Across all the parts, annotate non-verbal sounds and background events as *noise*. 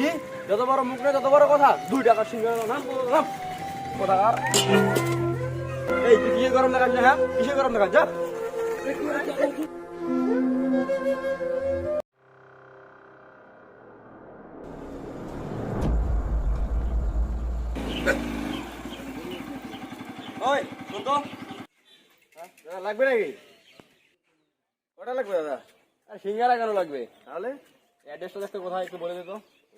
কি? যত বড় মুখ নেই তত বড় কথা। দুই টাকা সিঙ্গারা নাম নাম। কোথাকার এই তুই কিসে গরম দেখাচ্ছ হ্যাঁ? কিসে গরম দেখাচ্ছ যা ওই তো হ্যাঁ, লাগবে নাকি? কটা লাগবে দাদা? আর সিঙ্গারা কেন লাগবে? তাহলে? অ্যাড্রেসটা দেখতে কোথায় একটু বলে দে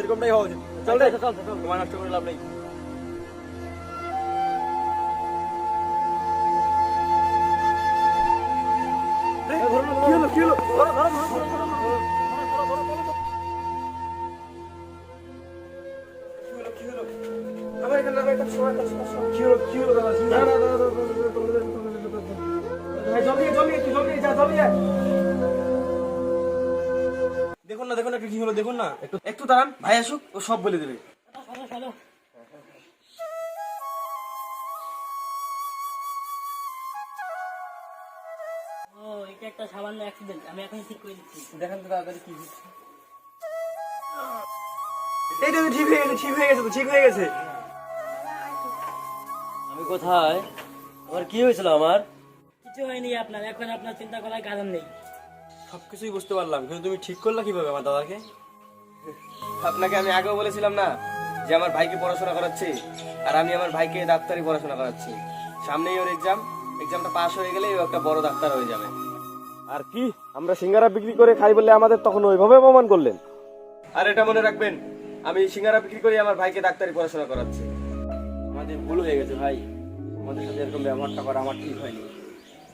এরকমটাই হওয়া উচিত চল রে চল চল তোমার নষ্ট করে লাভ নেই কি হলো কি যা জলদি কি হলো দেখুন না একটু একটু দাঁড়ান ভাই আসুক ও সব বলে দেবে। ও এটা একটা সামান্য অ্যাক্সিডেন্ট আমি এখন ঠিক করে দিচ্ছি। দেখেন তো তাড়াতাড়ি কি হচ্ছে। এই তো ঠিক হয়ে গেছে ঠিক হয়ে গেছে তো ঠিক হয়ে গেছে। আমি কোথায়? আমার কি হয়েছিল আমার? কিছু হয়নি আপনার এখন আপনার চিন্তা করার কারণ নেই। সবকিছুই বুঝতে পারলাম কিন্তু তুমি ঠিক করলা কীভাবে আমার দাদাকে? আপনাকে আমি আগেও বলেছিলাম না যে আমার ভাইকে পড়াশোনা করাচ্ছি আর আমি আমার ভাইকে ডাক্তারি পড়াশোনা করাচ্ছি। সামনেই ওর এক্সাম এক্সামটা পাস হয়ে গেলে ও একটা বড় ডাক্তার হয়ে যাবে। আর কি আমরা সিঙ্গারা বিক্রি করে খাই বলে আমাদের তখন ওইভাবে অপমান করলেন। আর এটা মনে রাখবেন আমি সিঙ্গারা বিক্রি করে আমার ভাইকে ডাক্তারি পড়াশোনা করাচ্ছি। আমাদের ভুল হয়ে গেছে ভাই। তোমাদের সাথে এরকম ব্যবহারটা করা আমার ঠিক হয়নি।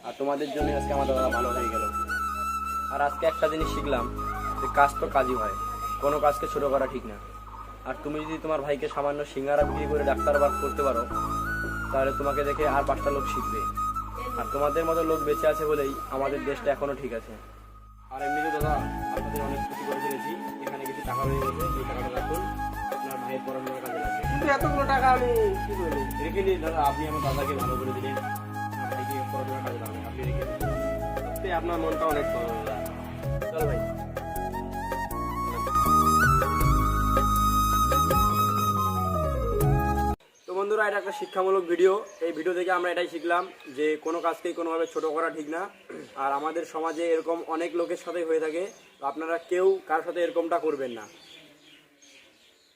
আর তোমাদের জন্য আজকে আমার দাদা ভালো হয়ে গেল। আর আজকে একটা জিনিস শিখলাম যে কাজ তো কাজই হয় কোনো কাজকে ছোট করা ঠিক না। আর তুমি যদি তোমার ভাইকে সামান্য সিঙ্গারা বিক্রি করে ডাক্তার বার করতে পারো তাহলে তোমাকে দেখে আর পাঁচটা লোক শিখবে। আর তোমাদের মতো লোক বেঁচে আছে বলেই আমাদের দেশটা এখনও ঠিক আছে। আর এমনিতে দাদা আপনাদের অনেক ক্ষতি করে ফেলেছি। এখানে কিছু টাকা রয়ে গেছে এই টাকাটা রাখুন। আপনার ভাইয়ের পড়াশোনার কাজে লাগবে। কিন্তু এতগুলো টাকা আমি কি করব? রেখে দিন দাদা আপনি আমার দাদাকে ভালো করে দিলেন। ভাইকে পড়াশোনার কাজে লাগবে আপনি রেখে দিন। আপনার মনটা অনেক বড় দাদা ভাই তো বন্ধুরা, এটা একটা শিক্ষামূলক ভিডিও এই ভিডিও থেকে আমরা এটাই শিখলাম যে কোনো কাজকেই কোনোভাবে ছোট করা ঠিক না। আর আমাদের সমাজে এরকম অনেক লোকের সাথে হয়ে থাকে। আপনারা কেউ কার সাথে এরকমটা করবেন না।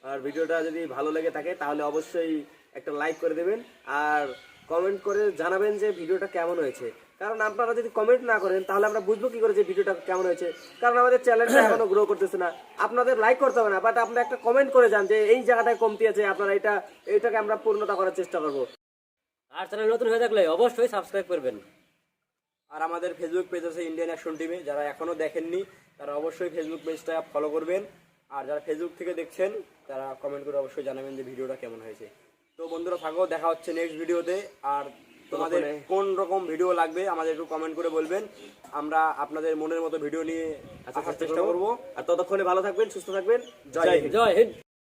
আর ভিডিওটা যদি ভালো লেগে থাকে, তাহলে অবশ্যই একটা লাইক করে দেবেন। আর কমেন্ট করে জানাবেন যে ভিডিওটা কেমন হয়েছে। কারণ আপনারা যদি কমেন্ট না করেন তাহলে আমরা বুঝব কি করে যে ভিডিওটা কেমন হয়েছে। কারণ আমাদের চ্যানেলটা *coughs* এখনও গ্রো করতেছে না। আপনাদের লাইক করতে হবে না বাট আপনারা একটা কমেন্ট করে যান যে এই জায়গাটায় কমতি আছে আপনারা এটা এটাকে আমরা পূর্ণতা করার চেষ্টা করব। আর চ্যানেল নতুন হয়ে থাকলে অবশ্যই সাবস্ক্রাইব করবেন। আর আমাদের ফেসবুক পেজ আছে ইন্ডিয়ান অ্যাকশন টিমে যারা এখনও দেখেননি তারা অবশ্যই ফেসবুক পেজটা ফলো করবেন। আর যারা ফেসবুক থেকে দেখছেন তারা কমেন্ট করে অবশ্যই জানাবেন যে ভিডিওটা কেমন হয়েছে। তো বন্ধুরা থাকো দেখা হচ্ছে নেক্সট ভিডিওতে আর তোমাদের কোন রকম ভিডিও লাগবে আমাদের একটু কমেন্ট করে বলবেন। আমরা আপনাদের মনের মতো ভিডিও নিয়ে আসার চেষ্টা করব। আর ততক্ষণে ভালো থাকবেন সুস্থ থাকবেন। জয় জয় হিন্দ।